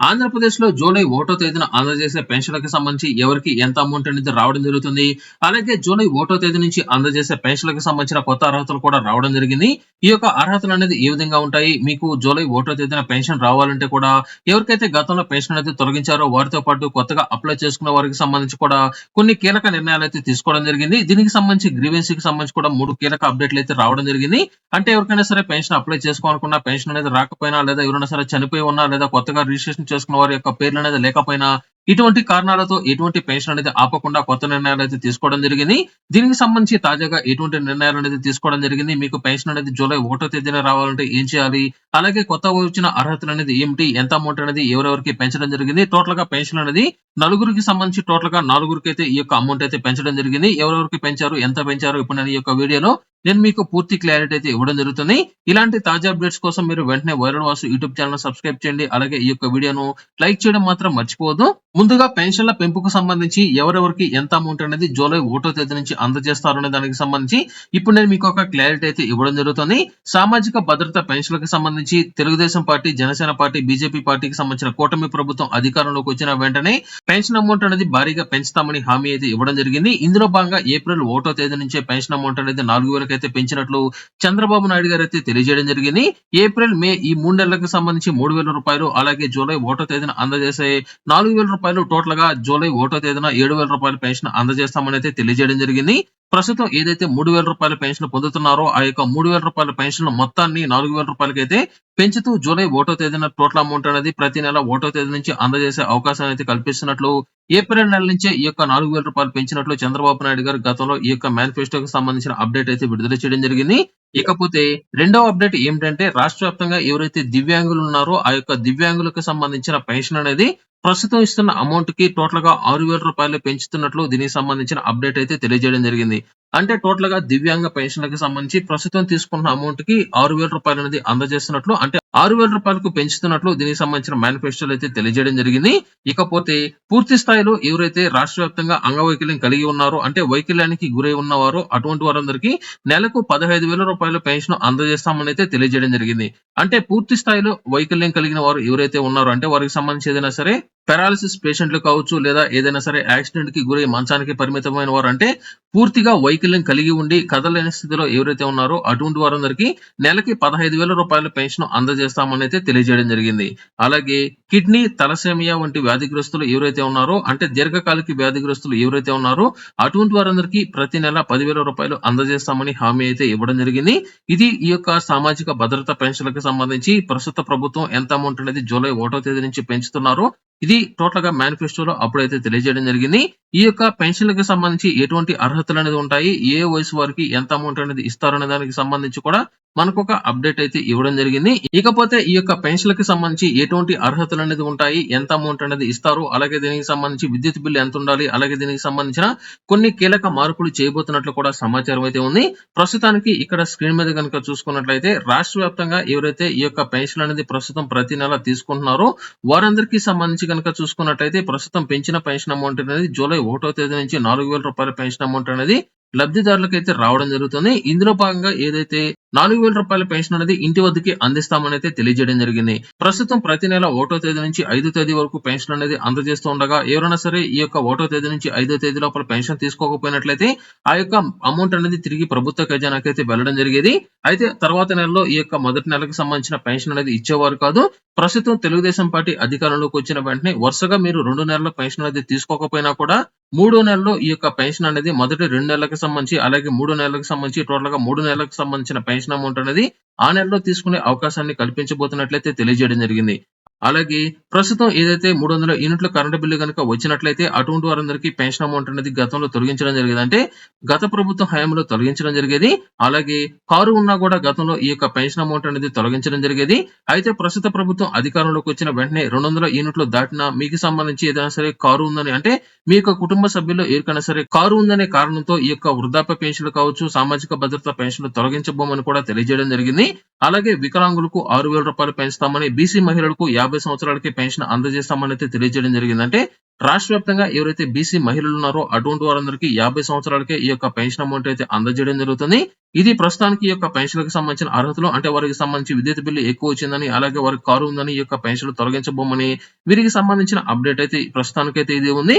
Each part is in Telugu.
ఆంధ్రప్రదేశ్లో జూలై ఒకటో తేదీన అందజేసే పెన్షన్లకు సంబంధించి ఎవరికి ఎంత అమౌంట్ అనేది రావడం జరుగుతుంది? అలాగే జూలై ఒకటో తేదీ నుంచి అందజేసే పెన్షన్లకు సంబంధించిన కొత్త అర్హతలు కూడా రావడం జరిగింది. ఈ యొక్క అర్హతలు అనేది ఏ విధంగా ఉంటాయి? మీకు జూలై ఒకటో తేదీన పెన్షన్ రావాలంటే కూడా ఎవరికైతే గతంలో పెన్షన్ అనేది తొలగించారో వారితో పాటు కొత్తగా అప్లై చేసుకున్న వారికి సంబంధించి కూడా కొన్ని కీలక నిర్ణయాలు అయితే తీసుకోవడం జరిగింది. దీనికి సంబంధించి గ్రీవెన్సీ కి సంబంధించి కూడా మూడు కీలక అప్డేట్లు అయితే రావడం జరిగింది. అంటే ఎవరికైనా సరే పెన్షన్ అప్లై చేసుకోవాలనుకున్నా పెన్షన్ అనేది రాకపోయినా లేదా ఎవరైనా సరే చనిపోయి ఉన్నా లేదా కొత్తగా రిజిస్ట్రేషన్ చేసుకున్న వారి యొక్క పేర్లు అనేది లేకపోయినా ఇటువంటి కారణాలతో ఎటువంటి పెన్షన్ అనేది ఆపకుండా కొత్త నిర్ణయాలు అయితే తీసుకోవడం జరిగింది. దీనికి సంబంధించి తాజాగా ఎటువంటి నిర్ణయాలు అనేది తీసుకోవడం జరిగింది. మీకు పెన్షన్ అనేది జూలై ఒకటో తేదీన రావాలంటే ఏం చేయాలి? అలాగే కొత్త వచ్చిన అర్హతలు అనేది ఏమిటి? ఎంత అమౌంట్ అనేది ఎవరెవరికి పెంచడం జరిగింది? టోటల్గా పెన్షన్ అనేది నలుగురికి సంబంధించి టోటల్గా నలుగురికి అయితే ఈ యొక్క అమౌంట్ అయితే పెంచడం జరిగింది. ఎవరెవరికి పెంచారు ఎంత పెంచారు ఇప్పుడు నేను ఈ యొక్క వీడియోలో నేను మీకు పూర్తి క్లారిటీ అయితే ఇవ్వడం జరుగుతుంది. ఇలాంటి తాజా అప్డేట్స్ కోసం మీరు వెంటనే viral Vasu YouTube channel subscribe చేయండి. అలాగే ఈ యొక్క వీడియోను లైక్ చేయడం మాత్రం మర్చిపోవద్దు. ముందుగా పెన్షన్ల పెంపుకు సంబంధించి ఎవరెవరికి ఎంత అమౌంట్ అనేది జూలై ఒకటో తేదీ నుంచి అందజేస్తారు దానికి సంబంధించి ఇప్పుడు నేను మీకు ఒక క్లారిటీ అయితే ఇవ్వడం జరుగుతుంది. సామాజిక భద్రత పెన్షన్లకు సంబంధించి Telugu Desam party Janasena party BJP పార్టీకి సంబంధించిన కూటమి ప్రభుత్వం అధికారంలోకి వచ్చిన వెంటనే పెన్షన్ అమౌంట్ అనేది భారీగా పెంచుతామని హామీ అయితే ఇవ్వడం జరిగింది. ఇందులో భాగంగా ఏప్రిల్ ఒకటో తేదీ నుంచే పెన్షన్ అమౌంట్ అనేది నాలుగు వేలకు అయితే పెంచినట్లు చంద్రబాబు నాయుడు గారు అయితే తెలియజేయడం జరిగింది. ఏప్రిల్ మే ఈ మూడు నెలలకు సంబంధించి మూడు వేల రూపాయలు అలాగే జూలై ఒకటో తేదీన అందజేసే నాలుగు వేల రూపాయలు టోటల్గా జూలై ఒకటో తేదీన ఏడు వేల రూపాయల పెన్షన్ అందజేస్తామని అయితే తెలియజేయడం జరిగింది. ప్రస్తుతం ఏదైతే మూడు వేల రూపాయల పెన్షన్ పొందుతున్నారో ఆ యొక్క మూడు వేల రూపాయల పెన్షన్ మొత్తాన్ని నాలుగు వేల రూపాయలకి అయితే పెంచుతూ జూలై ఒకటో తేదీన టోటల్ అమౌంట్ అనేది ప్రతి నెల ఒకటో తేదీ నుంచి అందజేసే అవకాశాన్ని అయితే కల్పిస్తున్నట్లు ఏప్రిల్ నెల నుంచే ఈ యొక్క నాలుగు వేల రూపాయలు పెంచినట్లు చంద్రబాబు నాయుడు గారు గతంలో ఈ యొక్క మేనిఫెస్టోకి సంబంధించిన అప్డేట్ అయితే విడుదల చేయడం జరిగింది. ఇకపోతే రెండవ అప్డేట్ ఏమిటంటే రాష్ట్ర వ్యాప్తంగా ఎవరైతే దివ్యాంగులు ఉన్నారో ఆ యొక్క దివ్యాంగులకు సంబంధించిన పెన్షన్ అనేది ప్రస్తుతం ఇస్తున్న అమౌంట్కి టోటల్గా ఆరు వేల రూపాయలు పెంచుతున్నట్లు దీనికి సంబంధించిన అప్డేట్ అయితే తెలియజేయడం జరిగింది. అంటే టోటల్గా దివ్యాంగ పెన్షన్లకు సంబంధించి ప్రస్తుతం తీసుకున్న అమౌంట్కి ఆరు వేల రూపాయలు అనేది అందజేస్తున్నట్లు అంటే ఆరు వేల రూపాయలకు పెంచుతున్నట్లు దీనికి సంబంధించిన మేనిఫెస్టోలు అయితే తెలియజేయడం జరిగింది. ఇకపోతే పూర్తి స్థాయిలో ఎవరైతే రాష్ట్ర వ్యాప్తంగా అంగవైకల్యం కలిగి ఉన్నారో అంటే వైకల్యానికి గురై ఉన్నవారు అటువంటి వారందరికీ నెలకు పదహైదు వేల రూపాయల పెన్షన్ అందజేస్తామని అయితే తెలియజేయడం జరిగింది. అంటే పూర్తి స్థాయిలో వైకల్యం కలిగిన వారు ఎవరైతే ఉన్నారో అంటే వారికి సంబంధించి ఏదైనా సరే పెరాలసిస్ పేషెంట్లు కావచ్చు లేదా ఏదైనా సరే యాక్సిడెంట్కి గురై మంచానికి పరిమితమైన వారు అంటే పూర్తిగా వైకల్యం కలిగి ఉండి కదలేని స్థితిలో ఎవరైతే ఉన్నారో అటువంటి వారందరికీ నెలకి పదహైదు వేల రూపాయల పెన్షన్ అందజేస్తామని అయితే తెలియజేయడం జరిగింది. అలాగే కిడ్నీ తలసేమియా వంటి వ్యాధిగ్రస్తులు ఎవరైతే ఉన్నారో అంటే దీర్ఘకాలిక వ్యాధిగ్రస్తులు ఎవరైతే ఉన్నారో అటువంటి వారందరికీ ప్రతి నెల పదివేల రూపాయలు అందజేస్తామని హామీ అయితే ఇవ్వడం జరిగింది. ఇది ఈ యొక్క సామాజిక భద్రత పెన్షన్లకు సంబంధించి ప్రస్తుత ప్రభుత్వం ఎంత అమౌంట్ అనేది జూలై ఒకటో తేదీ నుంచి పెంచుతున్నారో ఇది టోటల్గా మేనిఫెస్టోలో అప్పుడైతే తెలియజేయడం జరిగింది. ఈ యొక్క పెన్షన్లకు సంబంధించి ఎటువంటి అర్హతలు అనేది ఉంటాయి? ఏ వయసు వారికి ఎంత అమౌంట్ అనేది ఇస్తారనే దానికి సంబంధించి కూడా మనకు ఒక అప్డేట్ అయితే ఇవ్వడం జరిగింది. ఇకపోతే ఈ యొక్క పెన్షన్లకు సంబంధించి ఎటువంటి అర్హతలు అనేది ఉంటాయి? ఎంత అమౌంట్ అనేది ఇస్తారు? అలాగే దీనికి సంబంధించి విద్యుత్ బిల్లు ఎంత ఉండాలి? అలాగే దీనికి సంబంధించిన కొన్ని కీలక మార్పులు చేయబోతున్నట్లు కూడా సమాచారం అయితే ఉంది. ప్రస్తుతానికి ఇక్కడ స్క్రీన్ మీద కనుక చూసుకున్నట్లయితే రాష్ట్ర వ్యాప్తంగా ఎవరైతే ఈ యొక్క పెన్షన్ అనేది ప్రస్తుతం ప్రతి నెల తీసుకుంటున్నారో వారందరికీ సంబంధించి కనుక చూసుకున్నట్లయితే ప్రస్తుతం పెంచిన పెన్షన్ అమౌంట్ అనేది జూలై ఒకటో తేదీ నుంచి నాలుగు వేల రూపాయల పెన్షన్ అమౌంట్ అనేది లబ్ధిదారులకైతే రావడం జరుగుతుంది. ఇందులో భాగంగా ఏదైతే నాలుగు వేల రూపాయల పెన్షన్ అనేది ఇంటి వద్దకి అందిస్తామని అయితే తెలియజేయడం జరిగింది. ప్రస్తుతం ప్రతి నెల ఒకటో తేదీ నుంచి ఐదో తేదీ వరకు పెన్షన్ అనేది అందజేస్తూ ఉండగా ఎవరైనా సరే ఈ యొక్క ఒకటో తేదీ నుంచి ఐదో తేదీ లోపల పెన్షన్ తీసుకోకపోయినట్లయితే ఆ యొక్క అమౌంట్ అనేది తిరిగి ప్రభుత్వ ఖజానాకి అయితే వెళ్ళడం జరిగేది. అయితే తర్వాత నెలలో ఈ యొక్క మొదటి నెలకు సంబంధించిన పెన్షన్ అనేది ఇచ్చేవారు కాదు. ప్రస్తుతం తెలుగుదేశం పార్టీ అధికారంలోకి వచ్చిన వెంటనే వరుసగా మీరు రెండు నెలల పెన్షన్ అనేది తీసుకోకపోయినా కూడా మూడో నెలలో ఈ యొక్క పెన్షన్ అనేది మొదటి రెండు నెలలకు సంబంధించి అలాగే మూడు నెలలకు సంబంధించి టోటల్గా మూడు నెలలకు సంబంధించిన పెన్షన్ అమౌంట్ అనేది ఆ నెలలో తీసుకునే అవకాశాన్ని కల్పించబోతున్నట్లయితే తెలియజేయడం జరిగింది. అలాగే ప్రస్తుతం ఏదైతే మూడు వందల యూనిట్ల కరెంటు బిల్లు కనుక వచ్చినట్లయితే అటువంటి వారందరికీ పెన్షన్ అమౌంట్ అనేది గతంలో తొలగించడం జరిగేది. అంటే గత ప్రభుత్వం హయాంలో తొలగించడం జరిగేది. అలాగే కారు ఉన్నా కూడా గతంలో ఈ యొక్క పెన్షన్ అమౌంట్ అనేది తొలగించడం జరిగేది. అయితే ప్రస్తుత ప్రభుత్వం అధికారంలోకి వచ్చిన వెంటనే రెండు వందల యూనిట్లు దాటిన మీకు సంబంధించి ఏదైనా సరే కారు ఉందని అంటే మీ యొక్క కుటుంబ సభ్యుల్లో ఎవరికైనా సరే కారు ఉందనే కారణంతో ఈ యొక్క వృద్ధాప్య పెన్షన్లు కావచ్చు సామాజిక భద్రత పెన్షన్లు తొలగించబోమని కూడా తెలియజేయడం జరిగింది. అలాగే వికలాంగులకు ఆరు వేల రూపాయలు పెంచుతామని బీసీ మహిళలకు యాభై యాభై సంవత్సరాలకి పెన్షన్ అందజేస్తామని అయితే తెలియజేయడం జరిగింది అంటే రాష్ట్ర వ్యాప్తంగా ఎవరైతే బీసీ మహిళలు ఉన్నారో అటువంటి వారందరికీ యాభై సంవత్సరాలకే ఈ యొక్క పెన్షన్ అమౌంట్ అయితే అందజేయడం జరుగుతుంది. ఇది ప్రస్తుతానికి ఈ యొక్క పెన్షన్లకు సంబంధించిన అర్హతలు అంటే వారికి సంబంధించి విద్యుత్ బిల్లు ఎక్కువ వచ్చిందని అలాగే వారికి కారు ఉందని ఈ యొక్క పెన్షన్లు తొలగించబోమని వీరికి సంబంధించిన అప్డేట్ అయితే ప్రస్తుతానికైతే ఇది ఉంది.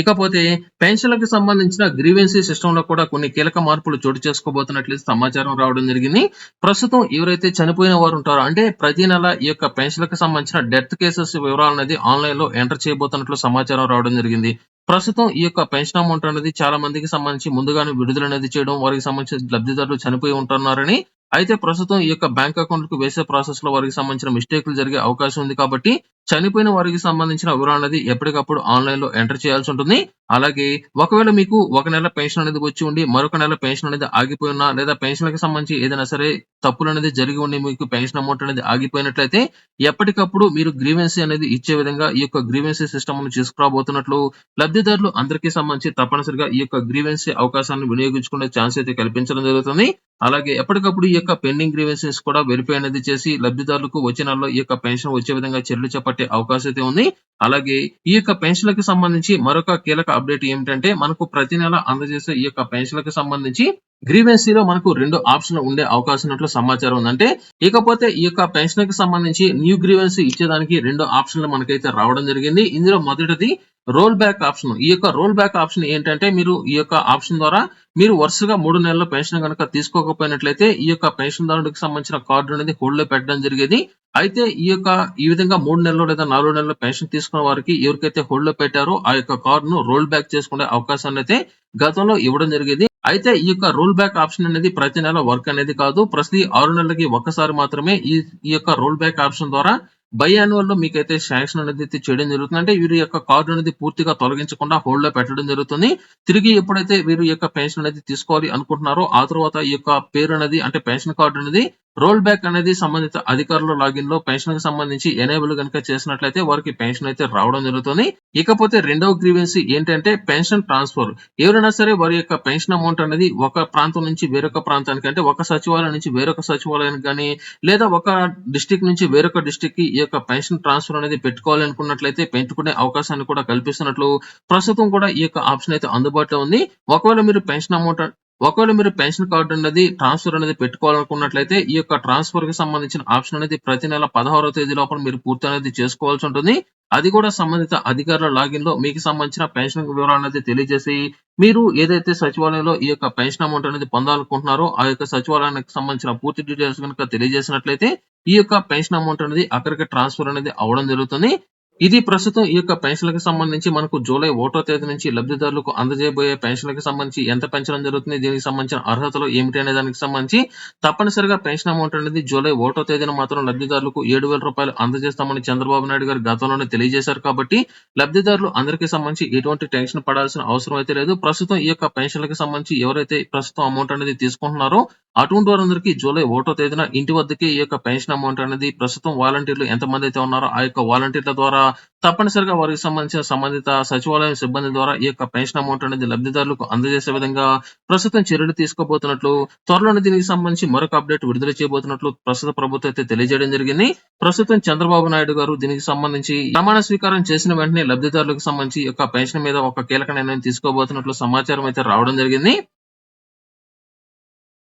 ఇకపోతే పెన్షన్లకు సంబంధించిన గ్రీవెన్సీ సిస్టమ్లో కూడా కొన్ని కీలక మార్పులు చోటు చేసుకోబోతున్నట్లు సమాచారం రావడం జరిగింది. ప్రస్తుతం ఎవరైతే చనిపోయిన వారు ఉంటారో అంటే ప్రతి నెల ఈ యొక్క పెన్షన్లకు సంబంధించిన డెత్ కేసెస్ వివరాలు అనేది ఆన్లైన్లో ఎంటర్ చేయబోతున్నట్లు సమాచారం రావడం జరిగింది. ప్రస్తుతం ఈ యొక్క పెన్షన్ అమౌంట్ అనేది చాలా మందికి సంబంధించి ముందుగానే విడుదల అనేది చేయడం వారికి సంబంధించిన లబ్ధిదారులు చనిపోయి ఉంటున్నారని. అయితే ప్రస్తుతం ఈ యొక్క బ్యాంక్ అకౌంట్కు వేసే ప్రాసెస్లో వారికి సంబంధించిన మిస్టేక్లు జరిగే అవకాశం ఉంది కాబట్టి చనిపోయిన వారికి సంబంధించిన వివరాలు అనేది ఎప్పటికప్పుడు ఆన్లైన్లో ఎంటర్ చేయాల్సి ఉంటుంది. అలాగే ఒకవేళ మీకు ఒక నెల పెన్షన్ అనేది వచ్చి ఉండి మరొక నెల పెన్షన్ అనేది ఆగిపోయి ఉన్నా లేదా పెన్షన్కి సంబంధించి ఏదైనా సరే తప్పులు అనేది జరిగి ఉండి మీకు పెన్షన్ అమౌంట్ అనేది ఆగిపోయినట్లయితే ఎప్పటికప్పుడు మీరు గ్రీవెన్సీ అనేది ఇచ్చే విధంగా ఈ యొక్క గ్రీవెన్సీ సిస్టమ్ తీసుకురాబోతున్నట్లు లబ్ధిదారులు అందరికీ సంబంధించి తప్పనిసరిగా ఈ యొక్క గ్రీవెన్సీ అవకాశాన్ని వినియోగించుకునే ఛాన్స్ అయితే కల్పించడం జరుగుతుంది. అలాగే ఎప్పటికప్పుడు ఈ యొక్క పెండింగ్ గ్రీవెన్సీస్ కూడా వెరిఫై అనేది చేసి లబ్ధిదారులకు వచ్చే నెలలో ఈ యొక్క పెన్షన్ వచ్చే విధంగా చర్యలు చేపట్టే అవకాశం అయితే ఉంది. అలాగే ఈ యొక్క పెన్షన్లకు సంబంధించి మరొక కీలక అప్డేట్ ఏమిటంటే మనకు ప్రతి నెల అందజేసే ఈ యొక్క పెన్షన్లకు సంబంధించి గ్రీవెన్సీలో మనకు రెండు ఆప్షన్లు ఉండే అవకాశం ఉన్నట్లు సమాచారం ఉందంటే ఇకపోతే ఈ యొక్క పెన్షన్ సంబంధించి న్యూ గ్రీవెన్సీ ఇచ్చేదానికి రెండు ఆప్షన్లు మనకైతే రావడం జరిగింది. ఇందులో మొదటిది రోల్ బ్యాక్ ఆప్షన్ ఈ యొక్క రోల్ బ్యాక్ ఆప్షన్ ఏంటంటే మీరు ఈ యొక్క ఆప్షన్ ద్వారా మీరు వరుసగా మూడు నెలల పెన్షన్ కనుక తీసుకోకపోయినట్లయితే ఈ యొక్క పెన్షన్ దారుడికి సంబంధించిన కార్డు అనేది హోల్డ్లో పెట్టడం జరిగేది. అయితే ఈ యొక్క ఈ విధంగా మూడు నెలలు లేదా నాలుగు నెలల పెన్షన్ తీసుకున్న వారికి ఎవరికైతే హోల్డ్లో పెట్టారో ఆ యొక్క కార్డు ను రోల్ బ్యాక్ చేసుకునే అవకాశాన్ని అయితే గతంలో ఇవ్వడం జరిగేది. అయితే ఈ యొక్క రోల్ బ్యాక్ ఆప్షన్ అనేది ప్రతి నెల వర్క్ అనేది కాదు. ప్రతి ఆరు నెలలకి ఒక్కసారి మాత్రమే ఈ ఈ యొక్క రోల్ బ్యాక్ ఆప్షన్ ద్వారా బై యాన్యువల్లో మీకైతే శాంక్షన్ అనేది అయితే చేయడం జరుగుతుంది. అంటే వీరి యొక్క కార్డు అనేది పూర్తిగా తొలగించకుండా హోల్డ్లో పెట్టడం జరుగుతుంది. తిరిగి ఎప్పుడైతే వీరి యొక్క పెన్షన్ అనేది తీసుకోవాలి అనుకుంటున్నారో ఆ తర్వాత ఈ యొక్క పేరు అనేది అంటే పెన్షన్ కార్డు అనేది రోల్ బ్యాక్ అనేది సంబంధిత అధికారుల లాగిన్లో పెన్షన్కి సంబంధించి ఎనేబుల్ కనుక చేసినట్లయితే వారికి పెన్షన్ అయితే రావడం జరుగుతుంది. ఇకపోతే రెండవ గ్రీవెన్సీ ఏంటంటే పెన్షన్ ట్రాన్స్ఫర్. ఎవరైనా సరే వారి యొక్క పెన్షన్ అమౌంట్ అనేది ఒక ప్రాంతం నుంచి వేరొక ప్రాంతానికి అంటే ఒక సచివాలయం నుంచి వేరొక సచివాలయానికి కానీ లేదా ఒక డిస్టిక్ నుంచి వేరొక డిస్టిక్కి ఈ యొక్క పెన్షన్ ట్రాన్స్ఫర్ అనేది పెట్టుకోవాలి అనుకున్నట్లయితే పెట్టుకునే అవకాశాన్ని కూడా కల్పిస్తున్నట్లు ప్రస్తుతం కూడా ఈ యొక్క ఆప్షన్ అయితే అందుబాటులో ఉంది. ఒకవేళ మీరు పెన్షన్ అమౌంట్ ఒకవేళ మీరు పెన్షన్ కార్డు అనేది ట్రాన్స్ఫర్ అనేది పెట్టుకోవాలనుకున్నట్లయితే ఈ యొక్క ట్రాన్స్ఫర్కి సంబంధించిన ఆప్షన్ అనేది ప్రతి నెల పదహారవ తేదీ లోపల మీరు పూర్తి అనేది చేసుకోవాల్సి ఉంటుంది. అది కూడా సంబంధిత అధికారుల లాగిన్లో మీకు సంబంధించిన పెన్షన్ వివరాలు అనేది తెలియజేసి మీరు ఏదైతే సచివాలయంలో ఈ యొక్క పెన్షన్ అమౌంట్ అనేది పొందాలనుకుంటున్నారో ఆ యొక్క సచివాలయానికి సంబంధించిన పూర్తి డీటెయిల్స్ కనుక తెలియజేసినట్లయితే ఈ యొక్క పెన్షన్ అమౌంట్ అనేది అక్కడికి ట్రాన్స్ఫర్ అనేది అవడం జరుగుతుంది. ఇది ప్రస్తుతం ఈ యొక్క పెన్షన్లకు సంబంధించి మనకు జూలై ఒకటో తేదీ నుంచి లబ్ధిదారులకు అందజేయబోయే పెన్షన్లకు సంబంధించి ఎంత పెంచడం జరుగుతుంది దీనికి సంబంధించిన అర్హతలు ఏమిటి అనే దానికి సంబంధించి తప్పనిసరిగా పెన్షన్ అమౌంట్ అనేది జూలై ఒకటో తేదీన మాత్రం లబ్ధిదారులకు ఏడు వేల రూపాయలు అందజేస్తామని చంద్రబాబు నాయుడు గారు గతంలోనే తెలియజేశారు కాబట్టి లబ్ధిదారులు అందరికీ సంబంధించి ఎటువంటి టెన్షన్ పడాల్సిన అవసరం అయితే లేదు. ప్రస్తుతం ఈ యొక్క పెన్షన్లకు సంబంధించి ఎవరైతే ప్రస్తుతం అమౌంట్ అనేది తీసుకుంటున్నారో అటువంటి వారందరికీ జూలై ఒకటో తేదీన ఇంటి వద్దకే ఈ యొక్క పెన్షన్ అమౌంట్ అనేది ప్రస్తుతం వాలంటీర్లు ఎంతమంది అయితే ఉన్నారో ఆ యొక్క వాలంటీర్ల ద్వారా తప్పనిసరిగా వారికి సంబంధించిన సంబంధిత సచివాలయం సిబ్బంది ద్వారా ఈ యొక్క పెన్షన్ అమౌంట్ అనేది లబ్ధిదారులకు అందజేసే విధంగా ప్రస్తుతం చర్యలు తీసుకోబోతున్నట్లు త్వరలోనే దీనికి సంబంధించి మరొక అప్డేట్ విడుదల చేయబోతున్నట్లు ప్రస్తుత ప్రభుత్వం అయితే తెలియజేయడం జరిగింది. ప్రస్తుతం చంద్రబాబు నాయుడు గారు దీనికి సంబంధించి ప్రమాణ స్వీకారం చేసిన వెంటనే లబ్ధిదారులకు సంబంధించి ఈ యొక్క పెన్షన్ మీద ఒక కీలక నిర్ణయం తీసుకోబోతున్నట్లు సమాచారం అయితే రావడం జరిగింది.